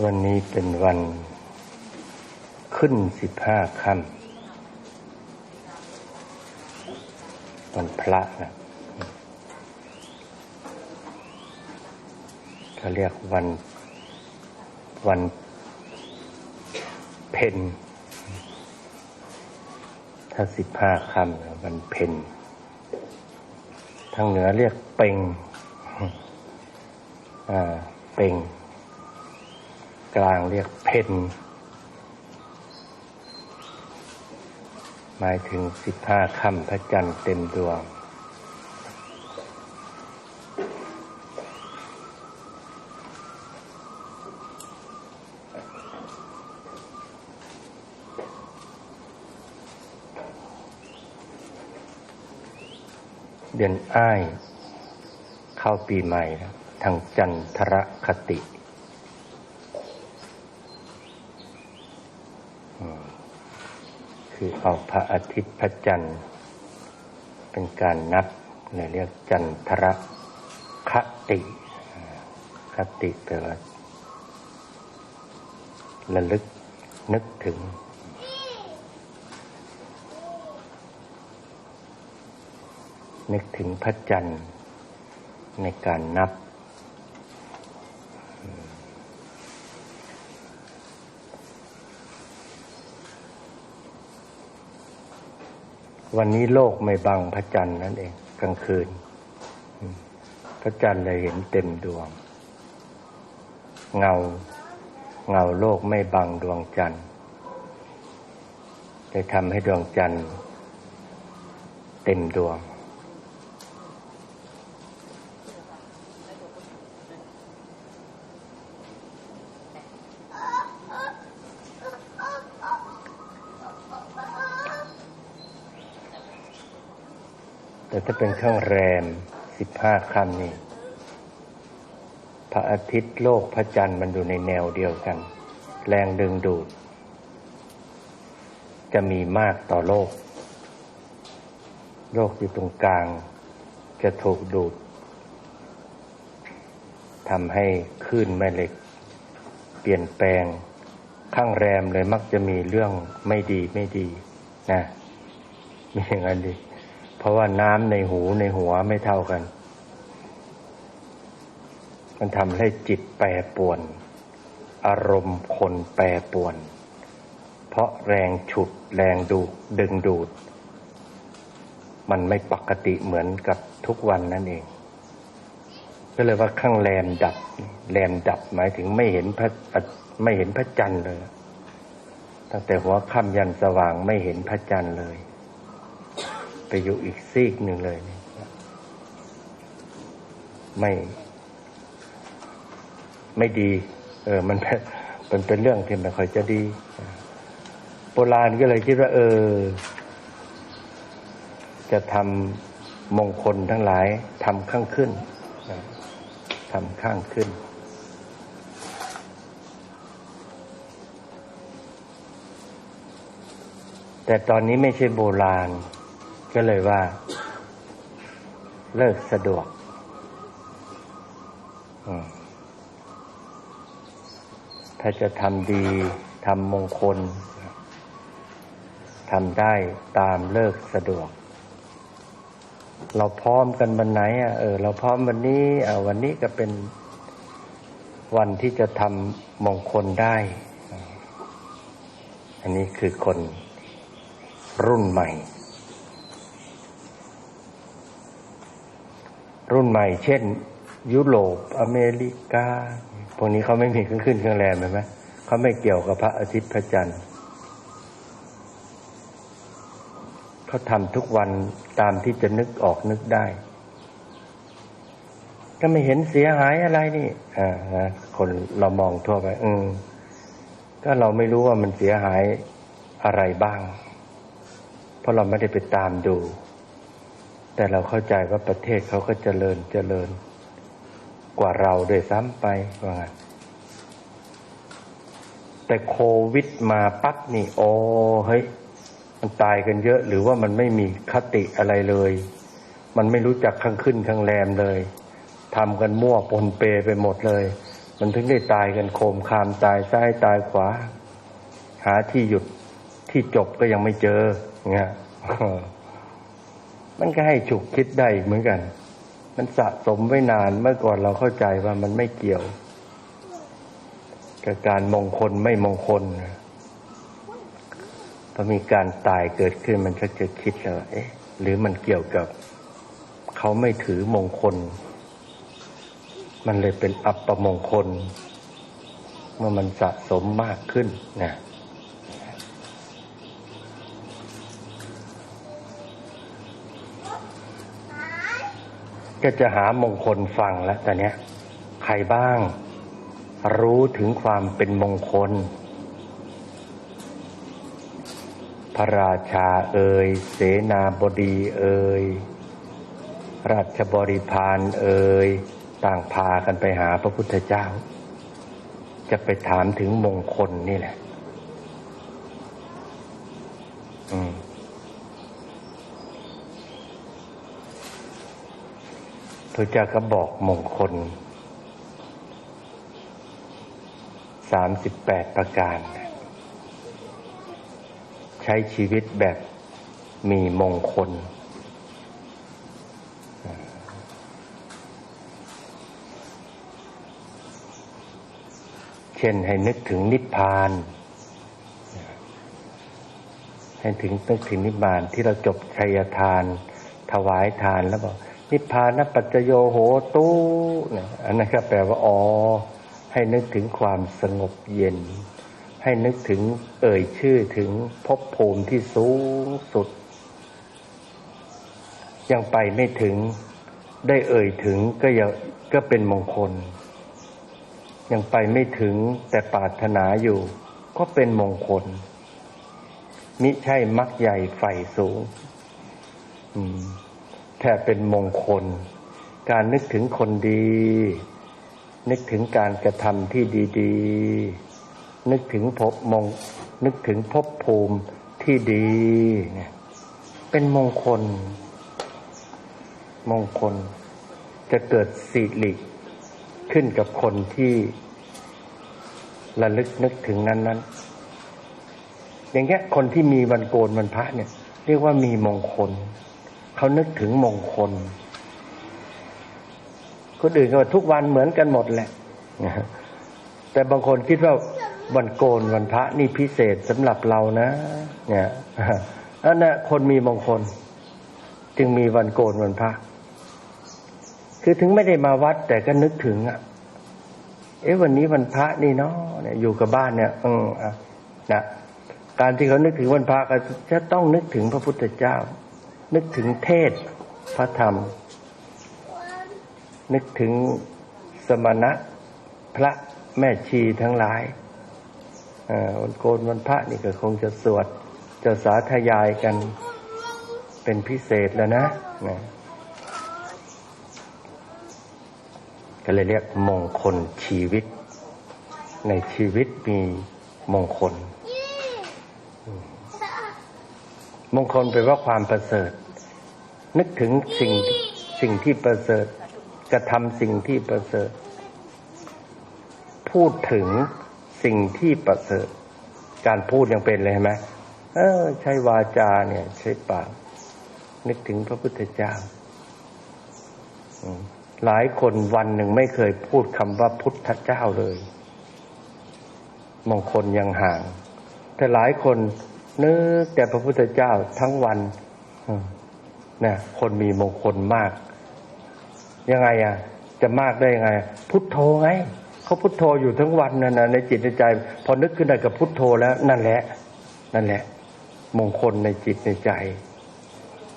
วันนี้เป็นวันขึ้นสิบห้าค่ำวันพระนะเขาเรียกวันวันเพ็ญถ้าสิบห้าค่ำนะวันเพ็ญทางเหนือเรียกเป่งอ่าเป่ง กลางเรียกเพนหมายถึงสิบห้าค่ำพระจันทร์เต็มดวง เดือนอ้าย เข้าปีใหม่ทางจันทรคติ คือ เอาพระอาทิตย์พระจันทร์ เป็นการนับเลยเรียกจันทรคติ คติแปลว่าระลึกนึกถึง นึกถึงพระจันทร์ในการนับ วันนี้โลกไม่บังพระจันทร์นั่นเอง กลางคืน พระจันทร์เลยเห็นเต็มดวง เงา เงาโลกไม่บังดวงจันทร์จะทำให้ดวงจันทร์เต็มดวง แต่ถ้าเป็นเครื่องแรมสิบห้าคำนี่พระอาทิตย์โลกพระจันทร์มันอยู่ในแนวเดียวกัน แรงดึงดูด จะมีมากต่อโลก โลกอยู่ตรงกลาง จะถูกดูดทำให้คลื่นแม่เหล็ก เปลี่ยนแปลง ข้างแรมเลยมักจะมีเรื่องไม่ดีไม่ดี นะ มีอย่างนั้นดิ เพราะว่าน้ำในหูในหัวไม่เท่ากัน มันทำให้จิตแปรปวน อารมณ์คนแปรปวน เพราะแรงฉุดแรงดูดดึงดูด มันไม่ปกติเหมือนกับทุกวันนั่นเอง ก็เลยว่าข้างแรมดับ แรมดับหมายถึงไม่เห็นพระไม่เห็นพระจันทร์เลยตั้งแต่หัวค่ำยันสว่างไม่เห็นพระจันทร์เลย ไปอยู่อีกซีกหนึ่งเลยไม่ ไม่ดี เออ มันเป็นมันเป็นเรื่องที่ไม่ค่อยจะดีโบราณก็เลยคิดว่า เออ จะทำมงคลทั้งหลายทำข้างขึ้นทำข้างขึ้นแต่ตอนนี้ไม่ใช่โบราณ ก็เลยว่า เลิกสะดวกถ้าจะทำดีทำมงคลทำได้ตามเลิกสะดวก เราพร้อมกันวันไหนอะเออเราพร้อมวันนี้อ่าวันนี้ก็เป็นวันที่จะทำมงคลได้ อันนี้คือคนรุ่นใหม่ รุ่นใหม่ เช่น ยุโรปอเมริกา พวกนี้เขาไม่มีเครื่องขึ้นเครื่องแรมเห็นไหมเขาไม่เกี่ยวกับพระอาทิตย์พระจันทร์เขาทำทุกวันตามที่จะนึกออกนึกได้ ก็ไม่เห็นเสียหายอะไรนี่อ่านะคนเรามองทั่วไป อืมก็เราไม่รู้ว่ามันเสียหายอะไรบ้าง เพราะเราไม่ได้ไปตามดู แต่เราเข้าใจว่าประเทศเขาก็เจริญเจริญ กว่าเราโดยซ้ำไปว่าแต่โควิดมาปั๊บนี่โอ้เฮ้ยมันตายกันเยอะ หรือว่ามันไม่มีคติอะไรเลย มันไม่รู้จักข้างขึ้นข้างแรมเลยทำกันมั่วปนเปไปหมดเลย มันถึงได้ตายกันโคมคามตายซ้ายตายขวา หาที่หยุดที่จบก็ยังไม่เจอเงี้ย มันก็ให้ฉุกคิดได้อีกเหมือนกัน มันสะสมไว้นานเมื่อก่อนเราเข้าใจว่ามันไม่เกี่ยวกับการมงคลไม่มงคลพอมีการตายเกิดขึ้นมันชักจะคิดแล้วเอ๊ะ หรือมันเกี่ยวกับ เขาไม่ถือมงคล มันเลยเป็นอัปปมงคล เมื่อมันสะสมมากขึ้นนะ ก็จะหามงคลฟังแล้วแต่เนี้ยใครบ้าง รู้ถึงความเป็นมงคล พระราชาเอ่ยเสนาบดีเอ่ยราชบริพารเอ่ยต่างพากันไปหาพระพุทธเจ้า จะไปถามถึงมงคลนี่แหละ พระเจ้าก็บอกมงคลสามสิบแปดประการ ใช้ชีวิตแบบมีมงคล เช่นให้นึกถึงนิพพาน ให้ถึงนึกถึงนิพพานที่เราจบชัยทาน ถวายทานแล้วบอก นิพพานปัจจโยโหตูนี่ยอันนั้นก็แปลว่าอ๋อให้นึกถึงความสงบเย็น ให้นึกถึงเอ่ยชื่อถึงภพภูมิที่สูงสุด ยังไปไม่ถึงได้เอ่ยถึงก็ยังก็เป็นมงคล ยังไปไม่ถึงแต่ปรารถนาอยู่ ก็เป็นมงคล มิใช่มักใหญ่ไฟสูง อืม แค่เป็นมงคล การนึกถึงคนดี นึกถึงการกระทำที่ดี ๆ นึกถึงภพมงนึกถึงภพภูมิที่ดีเนี่ยเป็นมงคล มงคล จะเกิดสิริขึ้นกับคนที่ระลึกนึกถึงนั้นนั้นอย่างเงี้ยคนที่มีวันโกนวันพระเนี่ย เรียกว่ามีมงคล เขานึกถึงมงคล คนอื่นก็ทุกวันเหมือนกันหมดแหละ แต่บางคนคิดว่าวันโกนวันพระนี่พิเศษสำหรับเรานะ เนี่ยนั่นนะคนมีมงคล จึงมีวันโกนวันพระ คือถึงไม่ได้มาวัด แต่ก็นึกถึงอะ เอ๊ะวันนี้วันพระนี่เนาะเนี่ย อยู่กับบ้านเนี่ย อืมอะนะการที่เขานึกถึงวันพระก็จะต้องนึกถึงพระพุทธเจ้า นึกถึงเทศพระธรรม นึกถึงสมณะพระแม่ชีทั้งหลายวันโกนวันพระนี่ก็คงจะสวด จะสาธยายกันเป็นพิเศษแล้วนะนะก็เลยเรียกมงคลชีวิต ในชีวิตมีมงคล มงคลแปลว่าความประเสริฐ นึกถึงสิ่งสิ่งที่ประเสริฐกระทำสิ่งที่ประเสริฐ พูดถึงสิ่งที่ประเสริฐ การพูดยังเป็นเลยใช่ไหมเออ ใช้วาจาเนี่ย ใช้ปาก นึกถึงพระพุทธเจ้าหลายคนวันหนึ่งไม่เคยพูดคำว่าพุทธเจ้าเลยมงคลยังห่าง แต่หลายคน นึกแต่พระพุทธเจ้าทั้งวันนี่ยคนมีมงคลมาก ยังไงอะ จะมากได้ยังไง พุทโธไงเขาพุทโธอยู่ทั้งวันนั่นนะในจิตในใจ พอนึกขึ้นได้กับพุทโธแล้ว นั่นแหละ นั่นแหละ มงคลในจิตในใจ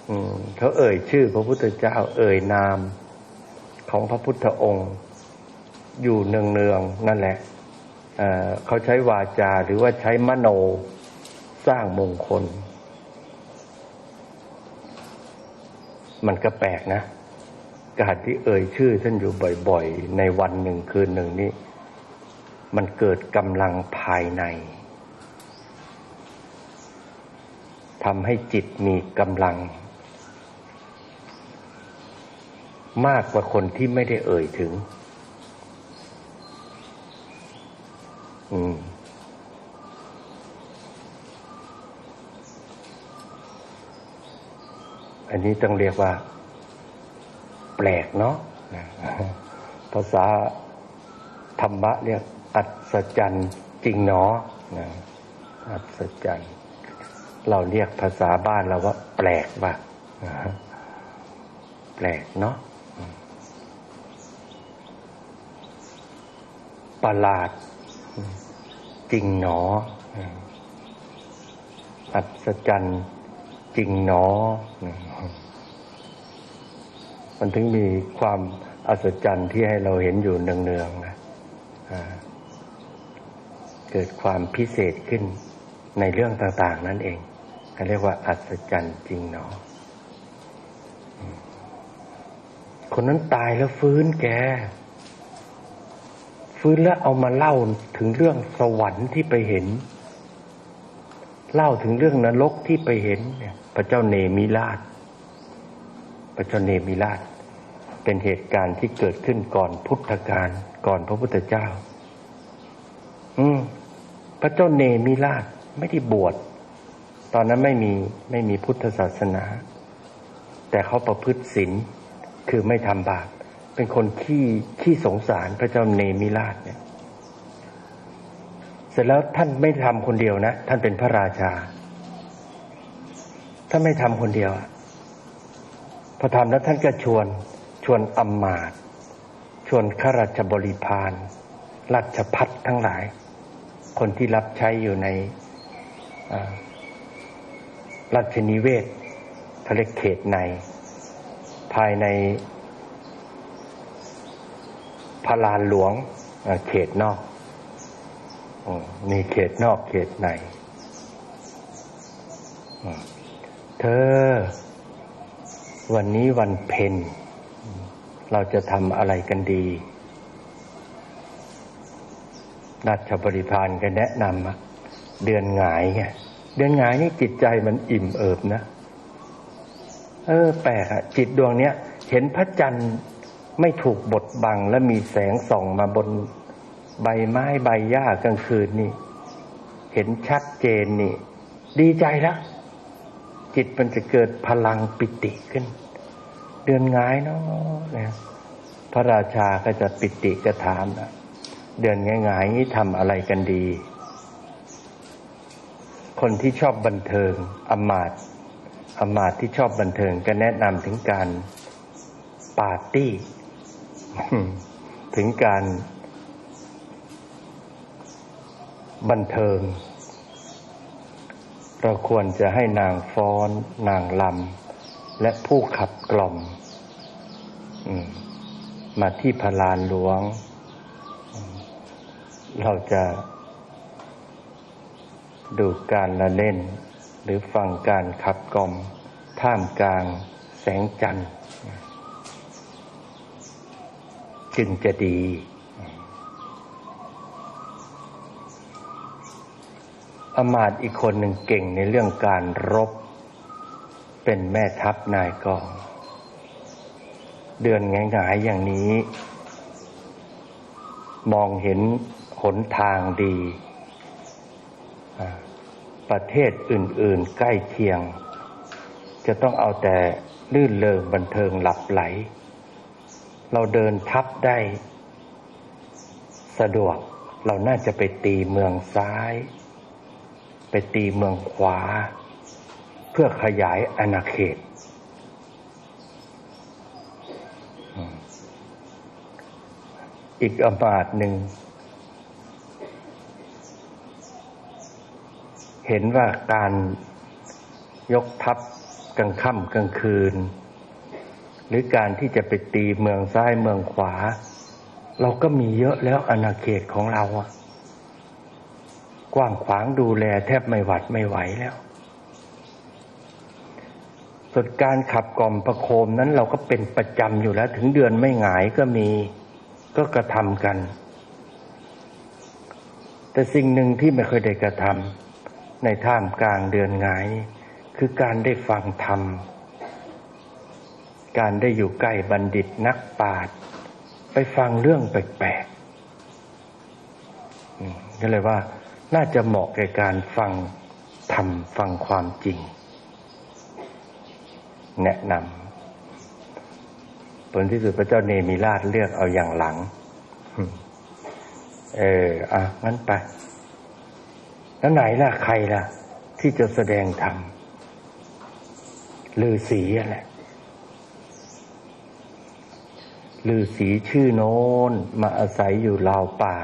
อืมเขาเอ่ยชื่อ พระพุทธเจ้า เอ่ยนาม ของพระพุทธองค์ อยู่เนืองๆนั่นแหละเขาใช้วาจาหรือว่าใช้มโน สร้างมงคล มันก็แปลกนะ การที่เอ่ยชื่อท่านอยู่บ่อยๆ ในวันหนึ่งคืนหนึ่งนี้ มันเกิดกำลังภายในทำให้จิตมีกำลัง มากกว่าคนที่ไม่ได้เอ่ยถึง อืม อันนี้ต้องเรียกว่า แปลกเนาะภาษาธรรมะเรียกอัศจรรย์จริงเนาะอัศจรรย์เราเรียกภาษาบ้านเราว่า แปลกว่าแปลกเนาะประหลาด จริงหนออัศจรรย์ จริงหนอมันถึงมีความอัศจรรย์ที่ให้เราเห็นอยู่เนืองๆนะเกิดความพิเศษขึ้นในเรื่องต่าง ๆ นั่นเองเขาเรียกว่าอัศจรรย์จริงหนอคนนั้นตายแล้วฟื้นแก ฟื้นแล้วเอามาเล่าถึงเรื่องสวรรค์ที่ไปเห็น เล่าถึงเรื่องนรกที่ไปเห็นเนี่ยพระเจ้าเนมิราช พระเจ้าเนมิราช เป็นเหตุการณ์ที่เกิดขึ้นก่อนพุทธกาลก่อนพระพุทธเจ้า อืมพระเจ้าเนมิราชไม่ได้บวชตอนนั้นไม่มีไม่มีพุทธศาสนา แต่เขาประพฤติศีลคือไม่ทำบาปเป็นคนขี้ขี้สงสารพระเจ้าเนมิราชเนี่ย สร็จแล้วท่านไม่ทำคนเดียวนะ ท่านเป็นพระราชา ท่านไม่ทำคนเดียว พอทำแล้วท่านก็ชวน ชวนอำมาตชวนข้าราชบริพารราชพัฒทั้งหลาย คนที่รับใช้อยู่ในราชนิเวศเขาเรียกเขตใน ภายในพระลานหลวงเขตนอก มีเขตนอกเขตในเธอ วันนี้วันเพ็ญเราจะทำอะไรกันดีราชบริพารก็แนะนำเดือนหงายไงเดือนหงายนี่จิตใจมันอิ่มเอิบนะ เออ แปลกอะจิตดวงเนี้ย เห็นพระจันทร์ไม่ถูกบดบังและมีแสงส่องมาบน ใบไม้ใบหญ้ากลางคืนนี่ เห็นชัดเจนนี่ ดีใจแล้วจิตมันจะเกิดพลังปิติขึ้น เดือนงายเนาะนี่ยพระราชาก็จะปิติกระถามนะเดือนง่ายๆนี้ทำอะไรกันดี คนที่ชอบบันเทิงอมาตอมาตที่ชอบบันเทิงก็แนะนำถึงการปาร์ตี้ ถึงการ บันเทิง เราควรจะให้นางฟ้อน นางลำและผู้ขับกล่อมมาที่พลานหลวง เราจะ ดูการละเล่น หรือฟังการขับกล่อม ท่ามกลางแสงจันทร์จึงจะดี อมาตอีกคนหนึ่งเก่งในเรื่องการรบ เป็นแม่ทัพนายกอง เดือนง่ายๆอย่างนี้ มองเห็นหนทางดี ประเทศอื่นๆใกล้เคียง จะต้องเอาแต่ลื่นเลิงบันเทิงหลับไหล เราเดินทับได้ สะดวกเราน่าจะไปตีเมืองซ้าย ไปตีเมืองขวา เพื่อขยายอาณาเขต อีกอมาตหนึ่ง เห็นว่าการยกทัพกลางค่ำกลางคืน หรือการที่จะไปตีเมืองซ้ายเมืองขวา เราก็มีเยอะแล้วอาณาเขตของเราอะ กว้างขวางดูแลแทบไม่หวัดไม่ไหวแล้วส่วนการขับกล่อมประโคมนั้นเราก็เป็นประจำอยู่แล้ว ถึงเดือนไม่หงายก็มีก็กระทำกัน แต่สิ่งหนึ่งที่ไม่เคยได้กระทำในท่ามกลางเดือนหงาย คือการได้ฟังธรรม การได้อยู่ใกล้บัณฑิตนักปราชญ์ไปฟังเรื่องแปลกๆก็เลยว่า น่าจะเหมาะแก่การฟังทำฟังความจริง แนะนำผลที่สุดพระเจ้าเนมิราชเลือกเอาอย่างหลัง เออ อะ งั้นไป แล้วไหนล่ะ ใครล่ะ ที่จะแสดงธรรมลือสีอะไรลือสีชื่อโน้นมาอาศัยอยู่ราวป่า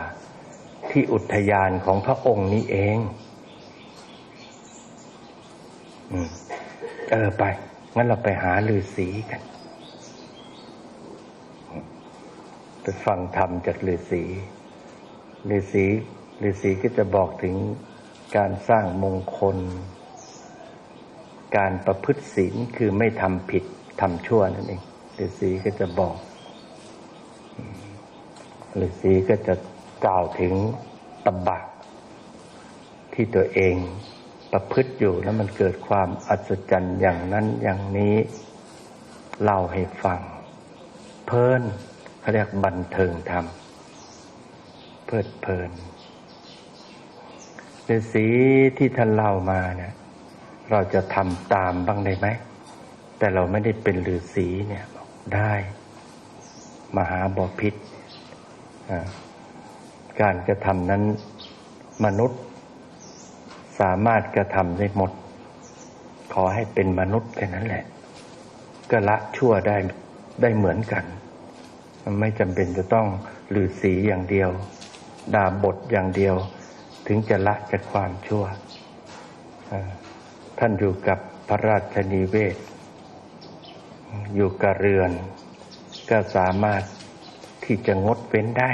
ที่อุทยานของพระองค์นี้เองอเออไป งั้นเราไปหาลือสีกันไปฟังธรรมจากฤาษีฤาษีฤาษีก็จะบอกถึงการสร้างมงคล การประพฤติศีลคือไม่ทำผิดทำชั่วนั่นเองฤาษีก็จะบอกฤาษีก็จะ กล่าวถึงตบะที่ตัวเองประพฤติอยู่แล้วมันเกิดความอัศจรรย์อย่างนั้นอย่างนี้เล่าให้ฟัง เพลินเขาเรียกบันเทิงธรรมเพลิดเพลินฤาษีที่ท่านเล่ามาเนี่ยเราจะทำตามบ้างได้ไหม แต่เราไม่ได้เป็นฤาษีเนี่ยได้ มหาบอพิษอ่า การกระทำนั้นมนุษย์สามารถกระทำได้หมด ขอให้เป็นมนุษย์แค่นั้นแหละ ก็ละชั่วได้ได้เหมือนกัน มันไม่จำเป็นจะต้องหรือสีอย่างเดียว ดาบทอย่างเดียว ถึงจะละจากความชั่ว ท่านอยู่กับพระราชนิเวศ อยู่กับเรือน ก็สามารถที่จะงดเว้นได้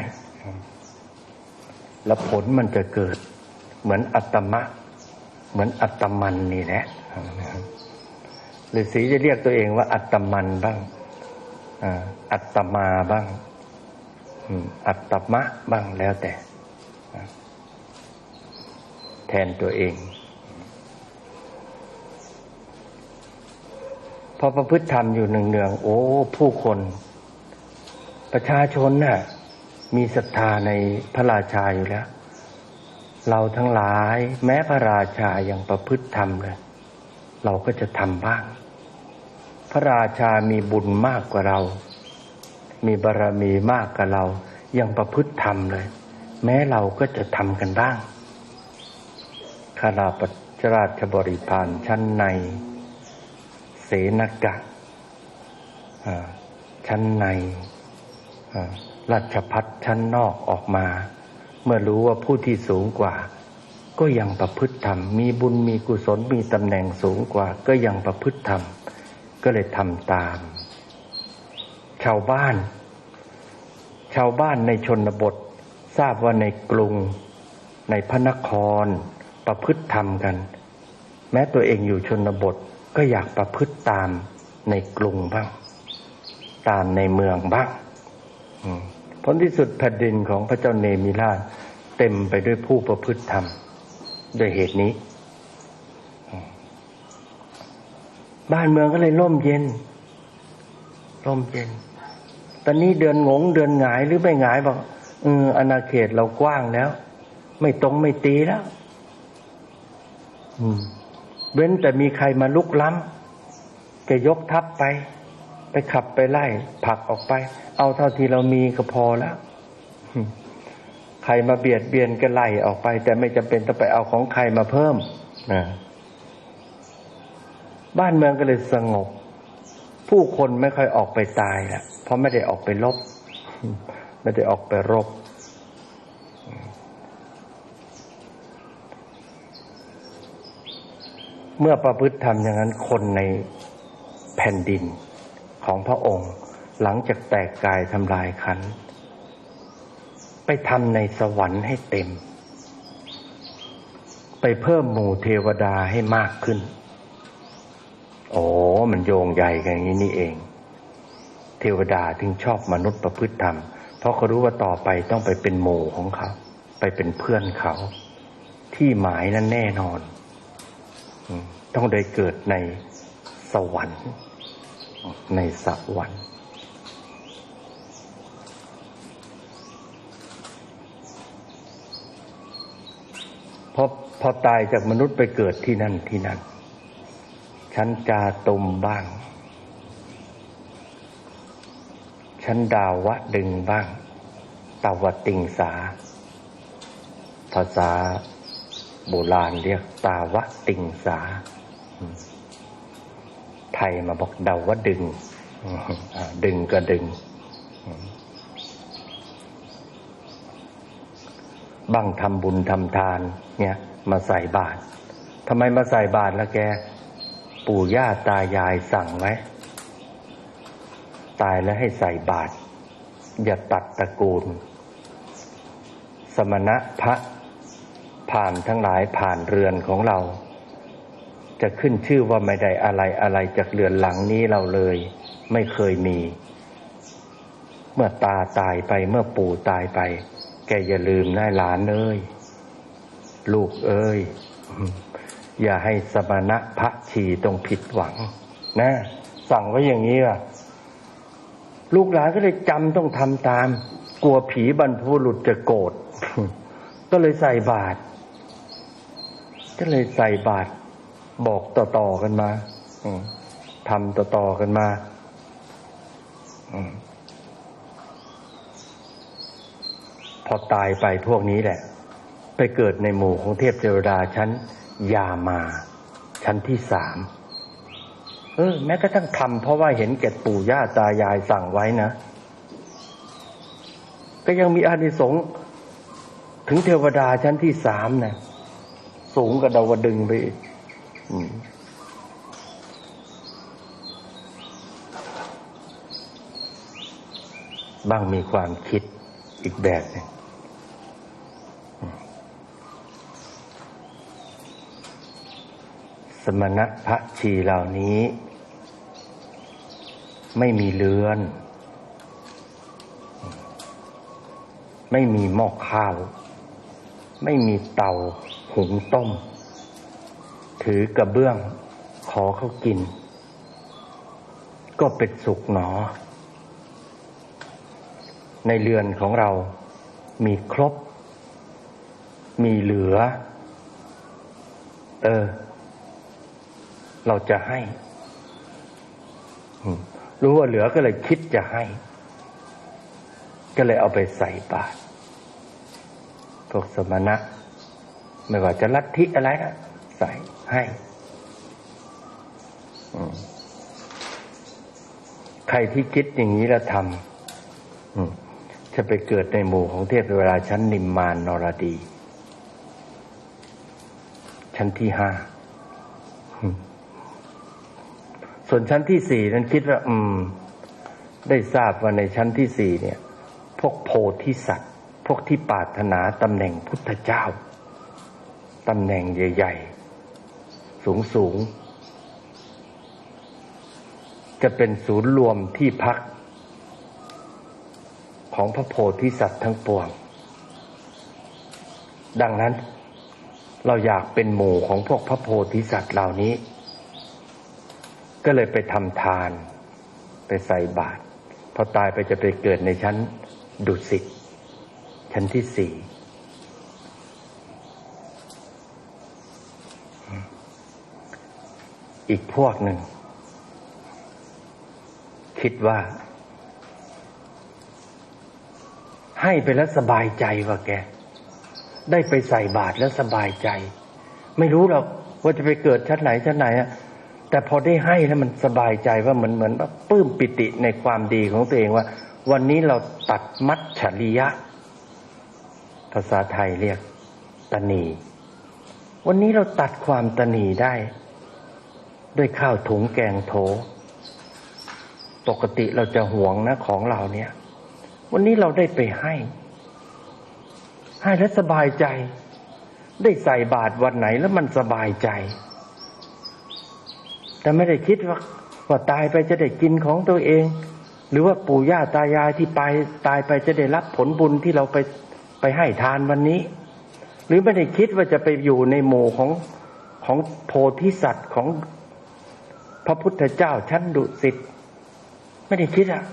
แล้วผลมันจะเกิด เหมือนอัตมะ เหมือนอัตมันนี่แหละหรือสีจะเรียกตัวเองว่า อัตมันบ้างอัตมาบ้างอัตมะบ้างแล้วแต่ แทนตัวเอง พอประพฤติธรรมอยู่หนึ่งเนือง โอ้ ผู้คน ประชาชนน่ะ มีศรัทธาในพระราชาอยู่แล้ว เราทั้งหลายแม้พระราชาอยังประพฤติธรรมเลย เราก็จะทำบ้าง พระราชามีบุญมากกว่าเรา มีบารรมีมากกว่าเรา ยังประพฤติธรรมเลย แม้เราก็จะทำกันบ้างข้าราชราชบริพารชั้นใน เสนกะชั้นใน ราชพัฒชั้นนอกออกมา เมื่อรู้ว่าผู้ที่สูงกว่า ก็ยังประพฤติธรรม มีบุญมีกุศลมีตำแหน่งสูงกว่า ก็ยังประพฤติธรรม ก็เลยทำตาม ชาวบ้าน ชาวบ้านในชนบท ทราบว่าในกรุง ในพระนคร ประพฤติธรรมกัน แม้ตัวเองอยู่ชนบทก็อยากประพฤติตามในกรุงบ้าง ตามในเมืองบ้าง ลที่สุดแผ่นดินของพระเจ้าเนมิราชเต็มไปด้วยผู้ประพฤติธรรมด้วยเหตุนี้ บ้านเมืองก็เลยร่มเย็น ร่มเย็น ตอนนี้เดือนงงเดือนหงายหรือไม่หงายบอกเอออาณาเขตเรากว้างแล้ว ไม่ตรงไม่ตีแล้วเว้นแต่มีใครมาลุกล้ำจะยกทัพไปไป ขับไปไล่ผลักออกไป เอาเท่าที่เรามีก็พอแล้วใครมาเบียดเบียนก็ไล่ออกไป แต่ไม่จำเป็นต้องไปเอาของใครมาเพิ่มนะบ้านเมืองก็เลยสงบ ผู้คนไม่ค่อยออกไปตายละเพราะไม่ได้ออกไปลบ ไม่ได้ออกไปรบ เมื่อประพฤติธรรมอย่างนั้นคนในแผ่นดิน ของพระองค์ หลังจากแตกกายทำลายขัน ไปทำในสวรรค์ให้เต็ม ไปเพิ่มหมู่เทวดาให้มากขึ้น โอ้มันโยงใหญ่กันอย่างนี้นี่เอง เทวดาถึงชอบมนุษย์ประพฤติธรรม เพราะเขารู้ว่าต่อไปต้องไปเป็นหมู่ของเขา ไปเป็นเพื่อนเขา ที่หมายนั้นแน่นอนต้องได้เกิดในสวรรค์ ในสวรรค์พอพอตายจากมนุษย์ไปเกิดที่นั่นที่นั่น ชั้นจาตุมบ้าง ชั้นดาวะดึงบ้าง ตาวติงสา ภาษาโบราณเรียกตาวะติงสา ไทยมาบอกเดาวะดึง ดึงก็ดึง บ้างทำบุญทำทาน เนี่ย มาใส่บาตรทำไมมาใส่บาตรละแก ปู่ย่าตายายสั่งไว้ตายแล้วให้ใส่บาตรอย่าตัดตระกูล สมณะพระผ่านทั้งหลายผ่านเรือนของเรา จะขึ้นชื่อว่าไม่ได้อะไรอะไรจากเรือนหลังนี้เราเลย ไม่เคยมี เมื่อตาตายไปเมื่อปู่ตายไป แกอย่าลืมนะหลานเอ้ยลูกเอ้ยอย่าให้สมณะพระชีต้องผิดหวัง นะ สั่งไว้อย่างนี้ว่ะ ลูกหลานก็เลยจำต้องทำตาม กลัวผีบรรพบุรุษจะโกรธก็เลยใส่บาตรก็เลยใส่บาตร บอกต่อๆกันมาทำต่อๆกันมาอพอตายไปพวกนี้แหละ ไปเกิดในหมู่ของเทพเทวดาชั้นยามา ชั้นที่สามเออแม้กระทั่งทำเพราะว่าเห็นแก่ปู่ย่าตายายสั่งไว้นะก็ยังมีอานิสงส์ถึงเทวดาชั้นที่สามนะสูงกว่าดาวดึงไปอีก บ้างมีความคิดอีกแบบหนึ่งสมณะพระชีเหล่านี้ ไม่มีเรือน ไม่มีหม้อข้าว ไม่มีเตาหุงต้ม ถือกระเบื้อง ขอเขากิน ก็เป็นสุขหนอ ในเรือนของเรามีครบ มีเหลือ เออ เราจะให้ รู้ว่าเหลือก็เลยคิดจะให้ ก็เลยเอาไปใส่บาตรพวกสมณะไม่ว่าจะลัทธิอะไรนะใส่ ให้ใครที่คิดอย่างนี้แล้วทำจะไปเกิดในหมู่ของเทพเวลาชั้นนิมมานนรดี ชั้นที่ห้าส่วนชั้นที่สี่นั้นคิดว่า อืม ได้ทราบว่าในชั้นที่สี่เนี่ย พวกโพธิสัตว์ พวกที่ปรารถนาตำแหน่งพุทธเจ้าตำแหน่งใหญ่ ๆ สูงสูง จะเป็นศูนย์รวมที่พัก ของพระโพธิสัตว์ทั้งปวง ดังนั้นเราอยากเป็นหมู่ของพวกพระโพธิสัตว์เหล่านี้ ก็เลยไปทำทาน ไปใส่บาตรพอตายไปจะไปเกิดในชั้นดุสิตชั้นที่สี่ อีกพวกหนึ่ง คิดว่า ให้ไปแล้วสบายใจว่าแก ได้ไปใส่บาตรแล้วสบายใจ ไม่รู้หรอกว่าจะไปเกิดชั้นไหนชั้นไหนอะแต่พอได้ให้แล้วมันสบายใจว่าเหมือนเหมือนว่าปลื้มปิติในความดีของตัวเองว่า วันนี้เราตัดมัดฉริยะ ภาษาไทยเรียกตนี วันนี้เราตัดความตนีได้ ด้วยข้าวถุงแกงโถ ปกติเราจะหวงนะของเราเนี่ย วันนี้เราได้ไปให้ ให้แล้วสบายใจ ได้ใส่บาตรวันไหนแล้วมันสบายใจ แต่ไม่ได้คิดว่าว่าตายไปจะได้กินของตัวเอง หรือว่าปู่ย่าตายายที่ไปตายไปจะได้รับผลบุญที่เราไปไปให้ทานวันนี้ หรือไม่ได้คิดว่าจะไปอยู่ในหมู่ของของโพธิสัตว์ของ พระพุทธเจ้าชั้นดุสิตไม่ได้คิดอะ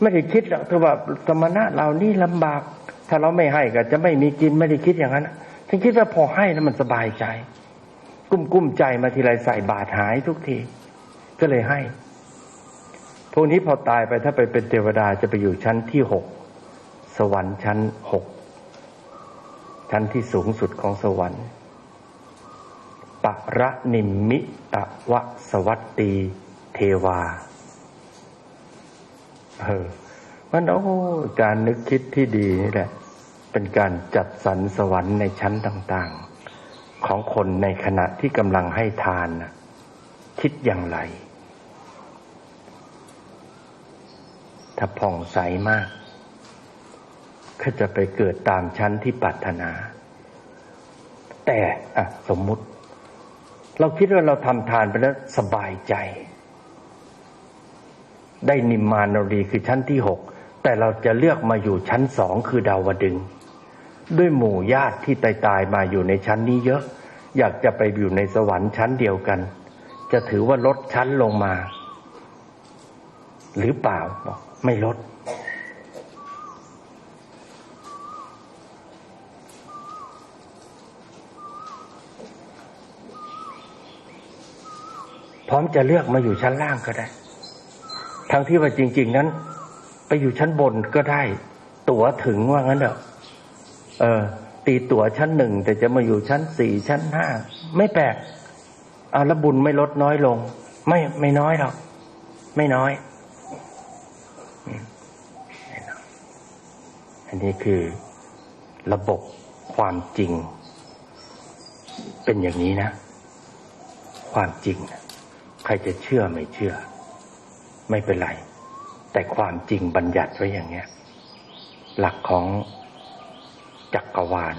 ไม่ได้คิดหรอกแต่ว่าสมณะเหล่านี้ลำบาก ถ้าเราไม่ให้ก็จะไม่มีกินไม่ได้คิดอย่างนั้นฉันคิดว่าพอให้แล้วมันสบายใจ กุ้มกุ้มใจมาทีไรใส่บาตรหายทุกที ก็เลยให้พวกนี้พอตายไปถ้าไปเป็นเทวดาจะไปอยู่ชั้นที่หกสวรรค์ชั้นหกชั้นที่สูงสุดของสวรรค์ ประนิมมิตะวะสวัตตีเทวา เออมันโอ้การนึกคิดที่ดีนี่แหละ เป็นการจัดสรรสวรรค์ในชั้นต่างๆ ของคนในขณะที่กำลังให้ทานนะคิดอย่างไร ถ้าผ่องใสมาก ก็จะไปเกิดตามชั้นที่ปรารถนา แต่อะสมมุติ เราคิดว่าเราทำทานไปแล้วสบายใจ ได้นิมมานรีคือชั้นที่หกแต่เราจะเลือกมาอยู่ชั้นสองคือดาวดึง ด้วยหมู่ญาติที่ตายตายมาอยู่ในชั้นนี้เยอะ อยากจะไปอยู่ในสวรรค์ชั้นเดียวกัน จะถือว่าลดชั้นลงมา หรือเปล่าบอกไม่ลด พร้อมจะเลือกมาอยู่ชั้นล่างก็ได้ ทั้งที่ว่าจริง ๆ นั้น ไปอยู่ชั้นบนก็ได้ ตั๋วถึงว่างั้นเถอะเออ ตีตั๋วชั้นหนึ่งแต่จะมาอยู่ชั้นสี่ชั้นห้าไม่แปลกอาล้วบุญไม่ลดน้อยลง ไม่ไม่น้อยหรอกไม่น้อยอืมไม่น้อย อันนี้คือระบบความจริง เป็นอย่างนี้นะ ความจริงนะ ใครจะเชื่อไม่เชื่อ ไม่เป็นไร แต่ความจริงบัญญัติไว้อย่างเนี้ย หลักของจักรวาล